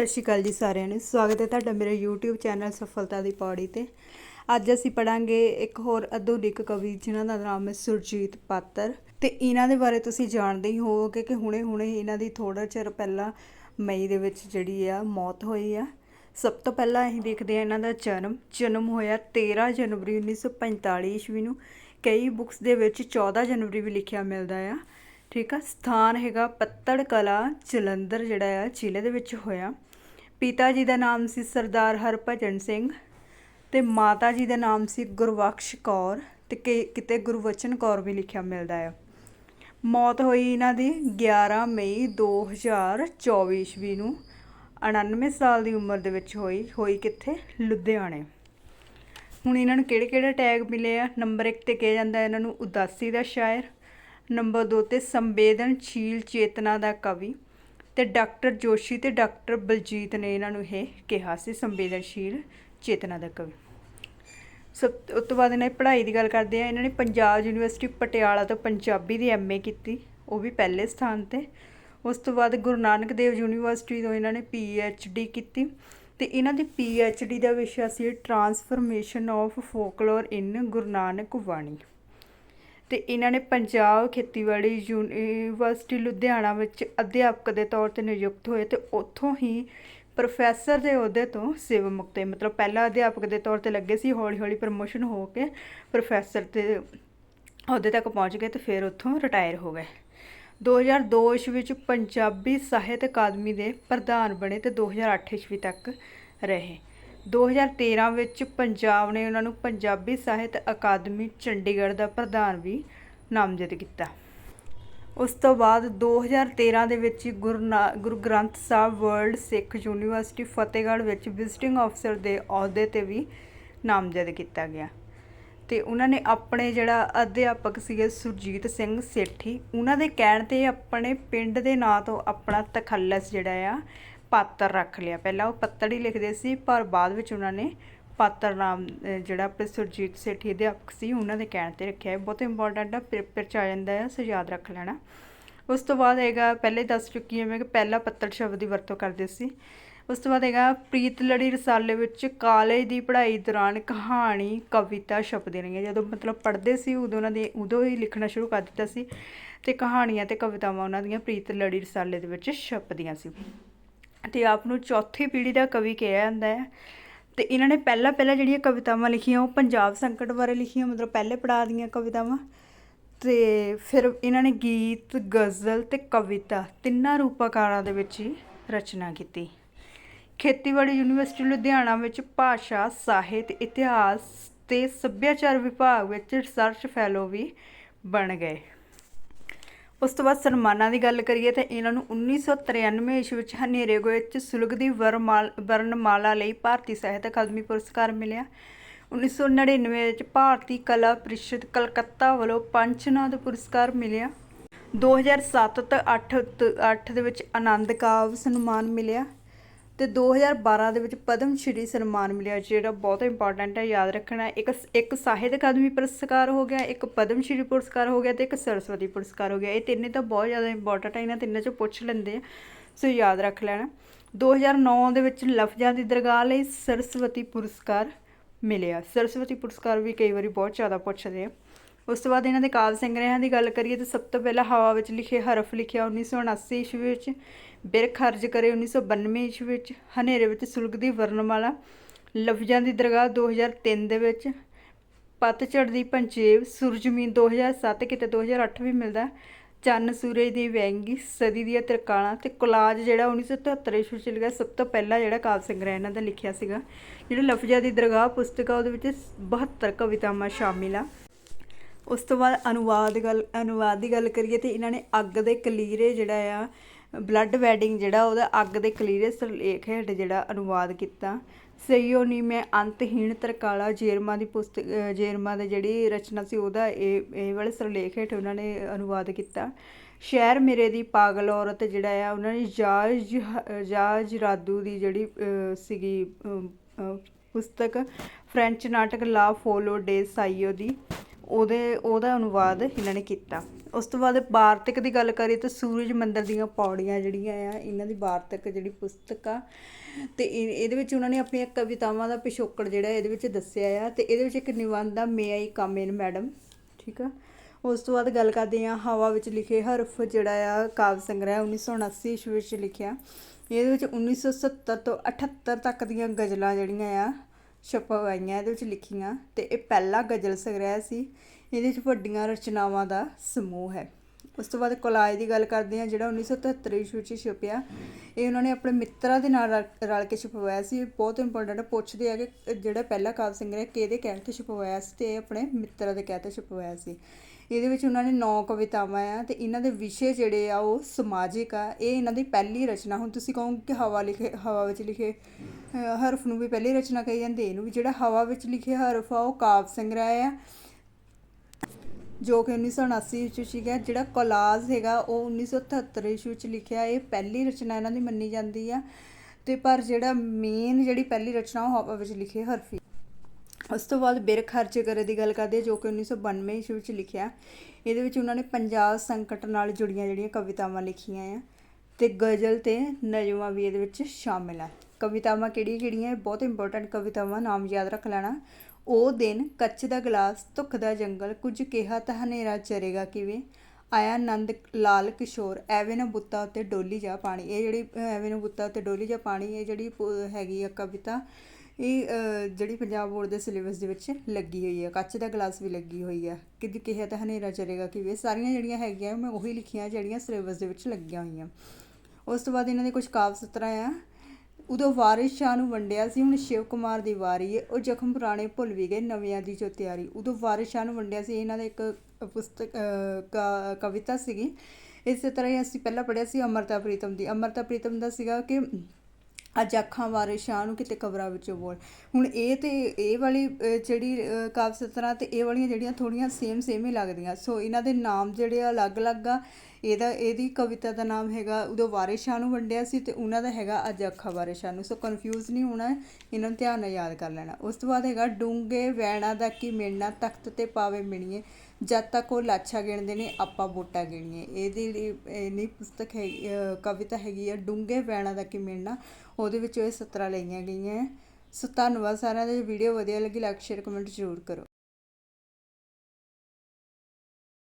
ਸਤਿ ਸ਼੍ਰੀ ਅਕਾਲ ਜੀ ਸਾਰਿਆਂ ਨੂੰ। ਸਵਾਗਤ ਹੈ ਤੁਹਾਡਾ ਮੇਰੇ YouTube ਚੈਨਲ ਸਫਲਤਾ ਦੀ ਪੌੜੀ ਤੇ। ਅੱਜ ਅਸੀਂ ਪੜਾਂਗੇ ਇੱਕ ਹੋਰ ਆਧੁਨਿਕ ਕਵੀ ਜਿਨ੍ਹਾਂ ਦਾ ਨਾਮ ਹੈ ਸੁਰਜੀਤ ਪਾਤਰ। ਤੇ ਇਹਨਾਂ ਦੇ ਬਾਰੇ ਤੁਸੀਂ ਜਾਣਦੇ ਹੀ ਹੋਵੋਗੇ ਕਿ ਹੁਣੇ-ਹੁਣੇ ਇਹਨਾਂ ਦੀ ਥੋੜਾ ਚਿਰ ਪਹਿਲਾਂ ਮਈ ਦੇ ਵਿੱਚ ਜਿਹੜੀ ਆ ਮੌਤ ਹੋਈ ਆ। ਸਭ ਤੋਂ ਪਹਿਲਾਂ ਅਸੀਂ ਦੇਖਦੇ ਹਾਂ ਇਹਨਾਂ ਦਾ ਜਨਮ। ਜਨਮ ਹੋਇਆ 13 ਜਨਵਰੀ 1945 ਈਸਵੀ ਨੂੰ। ਕਈ ਬੁੱਕਸ ਦੇ ਵਿੱਚ 14 ਜਨਵਰੀ ਵੀ ਲਿਖਿਆ ਮਿਲਦਾ ਆ। ਠੀਕ ਆ? ਸਥਾਨ ਹੈਗਾ ਪੱਤੜ ਕਲਾ ਜਲੰਧਰ ਜਿਹੜਾ ਆ, ਜ਼ਿਲ੍ਹੇ ਦੇ ਵਿੱਚ ਹੋਇਆ। ਪਿਤਾ ਜੀ ਦਾ ਨਾਮ ਸੀ ਸਰਦਾਰ ਹਰਭਜਨ ਸਿੰਘ ਤੇ ਮਾਤਾ ਜੀ ਦਾ ਨਾਮ ਸੀ ਗੁਰਬਖਸ਼ ਕੌਰ ਤੇ ਕਿ- ਕਿਤੇ ਗੁਰਵਚਨ ਕੌਰ ਵੀ ਲਿਖਿਆ ਮਿਲਦਾ ਆ। ਮੌਤ ਹੋਈ ਇਹਨਾਂ ਦੀ 11 ਮਈ 2024 ਈਸਵੀ ਨੂੰ 99 ਸਾਲ ਦੀ ਉਮਰ ਦੇ ਵਿੱਚ ਹੋਈ ਹੋਈ ਕਿੱਥੇ? ਲੁਧਿਆਣੇ। ਹੁਣ ਇਹਨਾਂ ਨੂੰ ਕਿਹੜੇ ਕਿਹੜੇ ਟੈਗ ਮਿਲੇ ਆ? ਨੰਬਰ 1 ਤੇ ਕਿਹਾ ਜਾਂਦਾ ਇਹਨਾਂ ਨੂੰ ਉਦਾਸੀ ਦਾ ਸ਼ਾਇਰ, ਨੰਬਰ 2 ਤੇ ਸੰਵੇਦਨਸ਼ੀਲ ਚੇਤਨਾ ਦਾ ਕਵੀ ਤੇ ਡਾਕਟਰ ਜੋਸ਼ੀ ਤੇ ਡਾਕਟਰ ਬਲਜੀਤ ਨੇ ਇਹਨਾਂ ਨੂੰ ਇਹ ਕਿਹਾ ਸੀ, ਸੰਵੇਦਨਸ਼ੀਲ ਚੇਤਨਾ ਦਾ ਕਵੀ। ਸਭ ਉਸ ਤੋਂ ਬਾਅਦ ਇਹਨਾਂ ਦੀ ਪੜ੍ਹਾਈ ਦੀ ਗੱਲ ਕਰਦੇ ਆ ਇਹਨਾਂ ਨੇ ਪੰਜਾਬ ਯੂਨੀਵਰਸਿਟੀ ਪਟਿਆਲਾ ਤੋਂ ਪੰਜਾਬੀ ਦੀ ਐਮਏ ਕੀਤੀ, ਉਹ ਵੀ ਪਹਿਲੇ ਸਥਾਨ ਤੇ। ਉਸ ਤੋਂ ਬਾਅਦ ਗੁਰੂ ਨਾਨਕ ਦੇਵ ਯੂਨੀਵਰਸਿਟੀ ਤੋਂ ਇਹਨਾਂ ਨੇ ਡੀ ਕੀਤੀ ਤੇ ਇਹਨਾਂ ਦੀ ਡੀ ਦਾ ਵਿਸ਼ਾ ਸੀ transformation of folklore in Guru Nanak ਬਾਣੀ ਅਤੇ ਇਹਨਾਂ ਨੇ ਪੰਜਾਬ ਖੇਤੀਬਾੜੀ ਯੂਨੀਵਰਸਿਟੀ ਲੁਧਿਆਣਾ ਵਿੱਚ ਅਧਿਆਪਕ ਦੇ ਤੌਰ ਤੇ ਨਿਯੁਕਤ ਹੋਏ ਅਤੇ ਉੱਥੋਂ ਹੀ ਪ੍ਰੋਫੈਸਰ ਦੇ ਅਹੁਦੇ ਤੋਂ ਸੇਵਾ ਮੁਕਤ ਹੋਏ। ਮਤਲਬ ਪਹਿਲਾਂ ਅਧਿਆਪਕ ਦੇ ਤੌਰ ਤੇ ਲੱਗੇ ਸੀ ਹੌਲੀ ਹੌਲੀ ਪ੍ਰਮੋਸ਼ਨ ਹੋ ਕੇ ਪ੍ਰੋਫੈਸਰ ਦੇ ਅਹੁਦੇ ਤੱਕ ਪਹੁੰਚ ਗਏ ਅਤੇ ਫਿਰ ਉੱਥੋਂ ਰਿਟਾਇਰ ਹੋ ਗਏ। 2002 ਈਸਵੀ ਵਿੱਚ ਪੰਜਾਬੀ ਸਾਹਿਤ ਅਕਾਦਮੀ ਦੇ ਪ੍ਰਧਾਨ ਬਣੇ ਤੇ 2008 ਈਸਵੀ ਤੱਕ ਰਹੇ। 2013 ਵਿੱਚ ਪੰਜਾਬ ਨੇ ਉਹਨਾਂ ਨੂੰ ਪੰਜਾਬੀ ਸਾਹਿਤ ਅਕਾਦਮੀ ਚੰਡੀਗੜ੍ਹ ਦਾ ਪ੍ਰਧਾਨ ਵੀ ਨਾਮਜ਼ਦ ਕੀਤਾ। ਉਸ ਤੋਂ ਬਾਅਦ 2013 ਦੇ ਵਿੱਚ ਹੀ ਗੁਰੂ ਗੁਰੂ ਗ੍ਰੰਥ ਸਾਹਿਬ ਵਰਲਡ ਸਿੱਖ ਯੂਨੀਵਰਸਿਟੀ ਫਤਿਹਗੜ੍ਹ ਵਿੱਚ ਵਿਜ਼ਿਟਿੰਗ ਅਫਸਰ ਦੇ ਅਹੁਦੇ ਤੇ ਵੀ ਨਾਮਜ਼ਦ ਕੀਤਾ ਗਿਆ। ਤੇ ਉਹਨਾਂ ਨੇ ਆਪਣੇ ਜਿਹੜਾ ਅਧਿਆਪਕ ਸੀਗੇ ਸੁਰਜੀਤ ਸਿੰਘ ਸੇਠੀ, ਉਹਨਾਂ ਦੇ ਕਹਿਣ ਤੇ ਆਪਣੇ ਪਿੰਡ ਦੇ ਨਾਂ ਤੋਂ ਆਪਣਾ ਤਖੱਲਸ ਜਿਹੜਾ ਆ ਪਾਤਰ ਰੱਖ ਲਿਆ। ਪਹਿਲਾਂ ਉਹ ਪੱਤੜ ਹੀ ਲਿਖਦੇ ਸੀ, ਪਰ ਬਾਅਦ ਵਿੱਚ ਉਹਨਾਂ ਨੇ ਪਾਤਰ ਨਾਮ ਜਿਹੜਾ ਆਪਣੇ ਸੁਰਜੀਤ ਸੇਠੀ ਅਧਿਆਪਕ ਸੀ, ਉਹਨਾਂ ਦੇ ਕਹਿਣ ਤੇ ਰੱਖਿਆ। ਹੈ ਬਹੁਤ ਇੰਪੋਰਟੈਂਟ ਆ ਪੇਪਰ ਚ ਆ ਜਾਂਦਾ ਹੈ ਸੋ ਯਾਦ ਰੱਖ ਲੈਣਾ। ਉਸ ਤੋਂ ਬਾਅਦ ਹੈਗਾ, ਪਹਿਲੇ ਦੱਸ ਚੁੱਕੀ ਹਾਂ ਮੈਂ ਕਿ ਪਹਿਲਾ ਪੱਤਰ ਸ਼ਬਦ ਦੀ ਵਰਤੋਂ ਕਰਦੇ ਸੀ। ਉਸ ਤੋਂ ਬਾਅਦ ਹੈਗਾ, ਪ੍ਰੀਤ ਲੜੀ ਰਸਾਲੇ ਵਿੱਚ ਕਾਲਜ ਦੀ ਪੜ੍ਹਾਈ ਦੌਰਾਨ ਕਹਾਣੀ, ਕਵਿਤਾ ਛਪਦੀਆਂ ਰਹੀਆਂ। ਜਦੋਂ ਮਤਲਬ ਪੜ੍ਹਦੇ ਸੀ, ਉਦੋਂ ਉਹਨਾਂ ਦੇ ਉਦੋਂ ਹੀ ਲਿਖਣਾ ਸ਼ੁਰੂ ਕਰ ਦਿੱਤਾ ਸੀ ਤੇ ਕਹਾਣੀਆਂ ਤੇ ਕਵਿਤਾਵਾਂ ਉਹਨਾਂ ਦੀਆਂ ਪ੍ਰੀਤ ਲੜੀ ਰਸਾਲੇ ਦੇ ਵਿੱਚ ਛਪਦੀਆਂ ਸੀ। ਅਤੇ ਆਪ ਨੂੰ ਚੌਥੀ ਪੀੜ੍ਹੀ ਦਾ ਕਵੀ ਕਿਹਾ ਜਾਂਦਾ ਹੈ। ਅਤੇ ਇਹਨਾਂ ਨੇ ਪਹਿਲਾਂ ਪਹਿਲਾਂ ਜਿਹੜੀਆਂ ਕਵਿਤਾਵਾਂ ਲਿਖੀਆਂ, ਉਹ ਪੰਜਾਬ ਸੰਕਟ ਬਾਰੇ ਲਿਖੀਆਂ, ਮਤਲਬ ਪਹਿਲੇ ਪੜਾਅ ਦੀਆਂ ਕਵਿਤਾਵਾਂ। ਅਤੇ ਫਿਰ ਇਹਨਾਂ ਨੇ ਗੀਤ, ਗਜ਼ਲ ਅਤੇ ਕਵਿਤਾ ਤਿੰਨਾਂ ਰੂਪਾਕਾਰਾਂ ਦੇ ਵਿੱਚ ਹੀ ਰਚਨਾ ਕੀਤੀ। ਖੇਤੀਬਾੜੀ ਯੂਨੀਵਰਸਿਟੀ ਲੁਧਿਆਣਾ ਵਿੱਚ ਭਾਸ਼ਾ, ਸਾਹਿਤ, ਇਤਿਹਾਸ ਤੇ ਸੱਭਿਆਚਾਰ ਵਿਭਾਗ ਵਿੱਚ ਰਿਸਰਚ ਫੈਲੋ ਵੀ ਬਣ ਗਏ। ਉਸ ਤੋਂ ਬਾਅਦ ਸਨਮਾਨਾਂ ਦੀ ਗੱਲ ਕਰੀਏ ਤਾਂ ਇਹਨਾਂ ਨੂੰ 1993 ਈਸਵੀ ਵਿੱਚ ਹਨੇਰੇ ਗੋਏ ਵਿੱਚ ਸੁਲਗਦੀ ਵਰਮਾਲ, ਵਰਨਮਾਲਾ ਲਈ ਭਾਰਤੀ ਸਾਹਿਤ ਅਕਾਦਮੀ ਪੁਰਸਕਾਰ ਮਿਲਿਆ। 1999 ਵਿੱਚ ਭਾਰਤੀ ਕਲਾ ਪ੍ਰੀਸ਼ਦ ਕਲਕੱਤਾ ਵੱਲੋਂ ਪੰਚਨਾਦ ਪੁਰਸਕਾਰ ਮਿਲਿਆ। 2007 ਤੋਂ 8 8 ਦੇ ਵਿੱਚ ਆਨੰਦ ਕਾਵ ਸਨਮਾਨ ਮਿਲਿਆ। ਤੇ 2012 ਦੇ ਵਿੱਚ ਪਦਮ ਸ਼੍ਰੀ ਸਨਮਾਨ ਮਿਲਿਆ, ਜਿਹੜਾ ਬਹੁਤ ਇੰਪੋਰਟੈਂਟ ਹੈ, ਯਾਦ ਰੱਖਣਾ। ਇੱਕ ਇੱਕ ਸਾਹਿਤ ਅਕਾਦਮੀ ਪੁਰਸਕਾਰ ਹੋ ਗਿਆ, ਇੱਕ ਪਦਮ ਸ਼੍ਰੀ ਪੁਰਸਕਾਰ ਹੋ ਗਿਆ ਤੇ ਇੱਕ ਸਰਸਵਤੀ ਪੁਰਸਕਾਰ ਹੋ ਗਿਆ। ਇਹ ਤਿੰਨੇ ਤਾਂ ਬਹੁਤ ਜ਼ਿਆਦਾ ਇੰਪੋਰਟੈਂਟ ਹੈ, ਇਹਨਾਂ ਤਿੰਨਾਂ ਚੋਂ ਪੁੱਛ ਲੈਂਦੇ ਆ, ਸੋ ਯਾਦ ਰੱਖ ਲੈਣਾ। 2009 ਦੇ ਵਿੱਚ ਲਫ਼ਜ਼ਾਂ ਦੀ ਦਰਗਾਹ ਲਈ ਸਰਸਵਤੀ ਪੁਰਸਕਾਰ ਮਿਲਿਆ। ਸਰਸਵਤੀ ਪੁਰਸਕਾਰ ਵੀ ਕਈ ਵਾਰੀ ਬਹੁਤ ਜ਼ਿਆਦਾ ਪੁੱਛਦੇ ਆ। ਉਸ ਤੋਂ ਬਾਅਦ ਇਹਨਾਂ ਦੇ ਕਾਵਿ ਸੰਗ੍ਰਹਿਆਂ ਦੀ ਗੱਲ ਕਰੀਏ ਤਾਂ ਸਭ ਤੋਂ ਪਹਿਲਾਂ ਹਵਾ ਵਿੱਚ ਲਿਖੇ ਹਰਫ ਲਿਖਿਆ 1979 ਈਸਵੀ ਵਿੱਚ, ਬਿਰਖ ਖਰਜ ਕਰੇ 1992 ਈਸਵੀ ਵਿੱਚ, ਹਨੇਰੇ ਵਿੱਚ ਸੁਲਗਦੀ ਵਰਨਮਾਲਾ ਲਫ਼ਜ਼ਾਂ ਦੀ ਦਰਗਾਹ 2003 ਦੇ ਵਿੱਚ ਪਤਝੜ ਦੀ ਪੰਜੇਬ ਸੂਰਜਮੀਨ 2007 ਕਿਤੇ 2008 ਵੀ ਮਿਲਦਾ, ਚੰਨ ਸੂਰਜ ਦੀ ਵੈਂਗੀ ਸਦੀ ਦੀਆਂ ਤਰਕਾਲਾਂ ਤੇ ਕੋਲਾਜ ਜਿਹੜਾ 1973 ਈਸਵੀ ਚ ਲਿਖਿਆ, ਸਭ ਤੋਂ ਪਹਿਲਾਂ ਜਿਹੜਾ ਕਾਵਿ ਸੰਗ੍ਰਹਿ ਇਹਨਾਂ ਦਾ ਲਿਖਿਆ ਸੀਗਾ, ਜਿਹੜਾ ਲਫ਼ਜ਼ਾਂ ਦੀ ਦਰਗਾਹ, ਪੁਸਤਕ ਆ ਉਹਦੇ ਵਿੱਚ 72 ਕਵਿਤਾਵਾਂ ਸ਼ਾਮਿਲ ਆ। ਉਸ ਤੋਂ ਬਾਅਦ ਅਨੁਵਾਦ ਗੱਲ, ਅਨੁਵਾਦ ਦੀ ਗੱਲ ਕਰੀਏ ਤੇ ਇਹਨਾਂ ਨੇ ਅੱਗ ਦੇ ਕਲੀਰੇ ਜਿਹੜਾ ਆ ਬਲੱਡ ਵੈਡਿੰਗ ਜਿਹੜਾ ਉਹਦਾ ਅੱਗ ਦੇ ਕਲੀਰੇ ਸਰਲੇਖ ਹੇਠ ਜਿਹੜਾ ਅਨੁਵਾਦ ਕੀਤਾ। ਸਈਓ ਨੀ, ਮੈਂ ਅੰਤਹੀਣ ਤਰਕਾਲਾ ਜੇਰਮਾ ਦੀ ਪੁਸਤਕ ਅਹ ਜੇਰਮਾ ਦੀ ਜਿਹੜੀ ਰਚਨਾ ਸੀ ਉਹਦਾ ਇਹ ਇਹ ਵਾਲੇ ਸਰਲੇਖ ਹੇਠ ਉਹਨਾਂ ਨੇ ਅਨੁਵਾਦ ਕੀਤਾ। ਸ਼ਹਿਰ ਮੇਰੇ ਦੀ ਪਾਗਲ ਔਰਤ ਜਿਹੜਾ ਆ, ਉਹਨਾਂ ਨੇ ਜਾਜ ਜਾਜ ਰਾਦੂ ਦੀ ਜਿਹੜੀ ਸੀਗੀ ਪੁਸਤਕ ਫ੍ਰੈਂਚ ਨਾਟਕ ਲਾ ਫੋਲੋ ਡੇ ਸਾਈਓ ਦੀ ਉਹਦੇ, ਉਹਦਾ ਅਨੁਵਾਦ ਇਹਨਾਂ ਨੇ ਕੀਤਾ। ਉਸ ਤੋਂ ਬਾਅਦ ਵਾਰਤਕ ਦੀ ਗੱਲ ਕਰੀਏ ਤਾਂ ਸੂਰਜ ਮੰਦਰ ਦੀਆਂ ਪੌੜੀਆਂ ਜਿਹੜੀਆਂ ਆ, ਇਹਨਾਂ ਦੀ ਵਾਰਤਕ ਜਿਹੜੀ ਪੁਸਤਕ ਆ, ਤੇ ਇਹ- ਇਹਦੇ ਵਿੱਚ ਉਹਨਾਂ ਨੇ ਆਪਣੀਆਂ ਕਵਿਤਾਵਾਂ ਦਾ ਪਿਛੋਕੜ ਜਿਹੜਾ ਇਹਦੇ ਵਿੱਚ ਦੱਸਿਆ ਆ, ਤੇ ਇਹਦੇ ਵਿੱਚ ਇੱਕ ਨਿਬੰਧ ਆ ਮੇ ਆਈ ਕਮ ਇਨ ਮੈਡਮ ਠੀਕ ਆ? ਉਸ ਤੋਂ ਬਾਅਦ ਗੱਲ ਕਰਦੇ ਹਾਂ, ਹਵਾ ਵਿੱਚ ਲਿਖੇ ਹਰਫ ਜਿਹੜਾ ਆ, ਕਾਵਿ ਸੰਗ੍ਰਹਿ 1979 ਈਸਵੀ ਵਿੱਚ ਲਿਖਿਆ। ਇਹਦੇ ਵਿੱਚ 1970 ਤੋਂ 78 ਤੱਕ ਦੀਆਂ ਗਜ਼ਲਾਂ ਜਿਹੜੀਆਂ ਆ ਛਪਵਾਈਆਂ ਇਹਦੇ ਵਿੱਚ ਲਿਖੀਆਂ ਅਤੇ ਇਹ ਪਹਿਲਾ ਗਜ਼ਲ ਸੰਗ੍ਰਹਿ ਸੀ। ਇਹਦੇ 'ਚ ਵੱਡੀਆਂ ਰਚਨਾਵਾਂ ਦਾ ਸਮੂਹ ਹੈ। ਉਸ ਤੋਂ ਬਾਅਦ ਕੋਲਾਜ ਦੀ ਗੱਲ ਕਰਦੇ ਹਾਂ, ਜਿਹੜਾ 1973 ਈਸਵੀ ਵਿੱਚ ਛਪਿਆ। ਇਹ ਉਹਨਾਂ ਨੇ ਆਪਣੇ ਮਿੱਤਰਾਂ ਦੇ ਨਾਲ ਰਲ- ਰਲ ਕੇ ਛਪਵਾਇਆ ਸੀ। ਬਹੁਤ ਇੰਪੋਰਟੈਂਟ ਪੁੱਛਦੇ ਆ ਕਿ ਜਿਹੜਾ ਪਹਿਲਾ ਕਾਵਿ ਸੰਗ੍ਰਹਿ ਕਿਹਦੇ ਕਹਿਣ ਤੇ ਛਪਵਾਇਆ ਸੀ ਤੇ ਆਪਣੇ ਮਿੱਤਰਾਂ ਦੇ ਕਹਿ ਤੇ ਛਪਵਾਇਆ ਸੀ। ਇਹਦੇ ਵਿੱਚ ਉਹਨਾਂ ਨੇ ਨੌ ਕਵਿਤਾਵਾਂ ਆ ਤੇ ਇਹਨਾਂ ਦੇ ਵਿਸ਼ੇ ਜਿਹੜੇ ਆ ਉਹ ਸਮਾਜਿਕ ਆ। ਇਹ ਇਹਨਾਂ ਦੀ ਪਹਿਲੀ ਰਚਨਾ, ਹੁਣ ਤੁਸੀਂ ਕਹੋਗੇ ਕਿ ਹਵਾ ਲਿਖੇ, ਹਵਾ ਵਿੱਚ ਲਿਖੇ ਹਰਫ ਨੂੰ ਵੀ ਪਹਿਲੀ ਰਚਨਾ ਕਹੀ ਜਾਂਦੀ ਇਹਨੂੰ ਵੀ ਜਿਹੜਾ ਹਵਾ ਵਿੱਚ ਲਿਖੇ ਹਰਫ ਆ, ਉਹ ਕਾਵਿ ਸੰਗ੍ਰਹਿ ਆ। ਜੋ ਕਿ 1979 ਵਿੱਚ ਸੀਗਾ, ਜਿਹੜਾ ਕੋਲਾਜ ਹੈਗਾ, ਉਹ 1973 ਈਸਵੀ ਵਿੱਚ ਲਿਖਿਆ, ਇਹ ਪਹਿਲੀ ਰਚਨਾ ਇਹਨਾਂ ਦੀ ਮੰਨੀ ਜਾਂਦੀ ਆ। ਤੇ ਪਰ ਜਿਹੜਾ ਮੇਨ ਜਿਹੜੀ ਪਹਿਲੀ ਰਚਨਾ, ਉਹ ਹਵਾ ਵਿੱਚ ਲਿਖੇ ਹਰਫੀ। ਉਸ ਤੋਂ ਬਾਅਦ ਬਿਰਖ ਖਰਚ ਕਰੇ ਦੀ ਗੱਲ ਕਰਦੇ, ਜੋ ਕਿ 1992 ਈਸਵੀ ਵਿੱਚ ਲਿਖਿਆ। ਇਹਦੇ ਵਿੱਚ ਉਹਨਾਂ ਨੇ ਪੰਜਾਬ ਸੰਕਟ ਨਾਲ ਜੁੜੀਆਂ ਜਿਹੜੀਆਂ ਕਵਿਤਾਵਾਂ ਲਿਖੀਆਂ ਆ। ਤੇ ਗਜ਼ਲ ਤੇ ਨਜ਼ਮਾਂ ਵੀ ਇਹਦੇ ਵਿੱਚ ਸ਼ਾਮਿਲ ਆ। ਕਵਿਤਾਵਾਂ ਕਿਹੜੀਆਂ ਕਿਹੜੀਆਂ ਬਹੁਤ ਇੰਪੋਰਟੈਂਟ ਕਵਿਤਾਵਾਂ, ਨਾਮ ਯਾਦ ਰੱਖ ਲੈਣਾ। ਉਹ ਦਿਨ ਕੱਚ ਦਾ ਗਲਾਸ, ਧੁੱਖ ਦਾ ਜੰਗਲ, ਕੁਝ ਕਿਹਾ ਤਾਂ ਹਨੇਰਾ ਚਰੇਗਾ ਕਿਵੇਂ? ਆਇਆ ਨੰਦ ਲਾਲ ਕਿਸ਼ੋਰ, ਐਵੇਂ ਨਾ ਬੁੱਤਾ ਉੱਤੇ ਡੋਲੀ ਜਾ ਪਾਣੀ। ਇਹ ਜਿਹੜੀ, ਐਵੇਂ ਨਾ ਬੁੱਤਾ ਉੱਤੇ ਡੋਲੀ ਜਾ ਪਾਣੀ, ਇਹ ਜਿਹੜੀ ਪ- ਹੈਗੀ ਆ ਕਵਿਤਾ, ਇਹ ਜਿਹੜੀ ਪੰਜਾਬ ਬੋਰਡ ਦੇ ਸਿਲੇਬਸ ਦੇ ਵਿੱਚ ਲੱਗੀ ਹੋਈ ਹੈ ਕੱਚ ਦਾ ਗਲਾਸ ਵੀ ਲੱਗੀ ਹੋਈ ਹੈ ਕਿ ਕਿਹਾ ਤਾਂ ਹਨੇਰਾ ਚਲੇਗਾ ਕਿਵੇਂ? ਸਾਰੀਆਂ ਜਿਹੜੀਆਂ ਹੈਗੀਆਂ, ਮੈਂ ਉਹੀ ਲਿਖੀਆਂ ਜਿਹੜੀਆਂ ਸਿਲੇਬਸ ਦੇ ਵਿੱਚ ਲੱਗੀਆਂ ਹੋਈਆਂ। ਉਸ ਤੋਂ ਬਾਅਦ ਇਹਨਾਂ ਦੇ ਕੁਝ ਕਾਵ ਸਤਰਾਂ ਆ। ਉਦੋਂ ਵਾਰਿਸ ਸ਼ਾਹ ਨੂੰ ਵੰਡਿਆ ਸੀ ਹੁਣ ਸ਼ਿਵ ਕੁਮਾਰ ਦੀ ਵਾਰੀ ਹੈ ਉਹ ਜ਼ਖਮ ਪੁਰਾਣੇ ਭੁੱਲ ਵੀ ਗਏ ਨਵਿਆਂ ਦੀ ਜੋ ਤਿਆਰੀ। ਉਦੋਂ ਵਾਰਿਸ ਸ਼ਾਹ ਨੂੰ ਵੰਡਿਆ ਸੀ ਇਹਨਾਂ ਦਾ ਇੱਕ ਪੁਸਤਕ ਅਹ, ਕਵਿਤਾ ਸੀਗੀ। ਇਸੇ ਤਰ੍ਹਾਂ ਹੀ ਅਸੀਂ ਪਹਿਲਾਂ ਪੜ੍ਹਿਆ ਸੀ ਅਮਰਤਾ ਪ੍ਰੀਤਮ ਦੀ। ਅਮਰਤਾ ਪ੍ਰੀਤਮ ਦਾ ਸੀਗਾ ਕਿ ਅੱਜ ਅੱਖਾਂ ਵਾਰੇ ਸ਼ਾਹ ਨੂੰ ਕਿਤੇ ਕਬਰਾਂ ਵਿੱਚੋਂ ਬੋਲ। ਹੁਣ ਇਹ ਤੇ ਇਹ ਵਾਲੀ ਜਿਹੜੀ ਅਹ, ਕਾਵਿ ਸਤਰਾਂ ਤੇ ਇਹ ਵਾਲੀਆਂ ਜਿਹੜੀਆਂ ਥੋੜੀਆਂ ਸੇਮ ਸੇਮ ਹੀ ਲੱਗਦੀਆਂ। ਸੋ ਇਹਨਾਂ ਦੇ ਨਾਮ ਜਿਹੜੇ ਆ ਅਲੱਗ-ਅਲੱਗ ਆ। ਇਹਦਾ, ਇਹਦੀ ਕਵਿਤਾ ਦਾ ਨਾਮ ਹੈਗਾ, ਉਦੋਂ ਵਾਰੇ ਸ਼ਾਹ ਨੂੰ ਵੰਡਿਆ ਸੀ ਤੇ ਉਹਨਾਂ ਦਾ ਹੈਗਾ ਅੱਜ ਅੱਖਾਂ ਵਾਰੇ ਸ਼ਾਹ ਨੂੰ। ਸੋ ਕਨਫਿਊਜ਼ ਨਹੀਂ ਹੋਣਾ, ਇਹਨਾਂ ਨੂੰ ਧਿਆਨ ਨਾਲ ਯਾਦ ਕਰ ਲੈਣਾ। ਉਸ ਤੋਂ ਬਾਅਦ ਹੈਗਾ ਡੂੰਗੇ ਵੈਣਾ ਦਾ ਕੀ ਮਿਲਣਾ, ਤਖਤ ਤੇ ਪਾਵੇ ਮਿਣੀਏ, ਜਦ ਤੱਕ ਉਹ ਲਾਛਾ ਗਿਣਦੇ ਨੇ, ਆਪਾਂ ਵੋਟਾਂ ਗਿਣੀਏ। ਇਹਦੀ ਜਿਹੜੀ ਪੁਸਤਕ ਹੈ ਕਵਿਤਾ ਹੈਗੀ ਆ ਡੂੰਗੇ ਵੈਣਾ ਦਾ ਕੀ ਮਿਲਣਾ, ਉਹਦੇ ਵਿੱਚ ਇਹ ਸਤਰਾਂ ਲਈਆਂ ਗਈਆਂ। ਸੋ ਧੰਨਵਾਦ ਸਾਰਿਆਂ ਦਾ ਵੀਡੀਓ ਵਧੀਆ ਲੱਗੀ ਲਾਈਕ ਸ਼ੇਅਰ ਕਮੈਂਟ ਜ਼ਰੂਰ ਕਰੋ।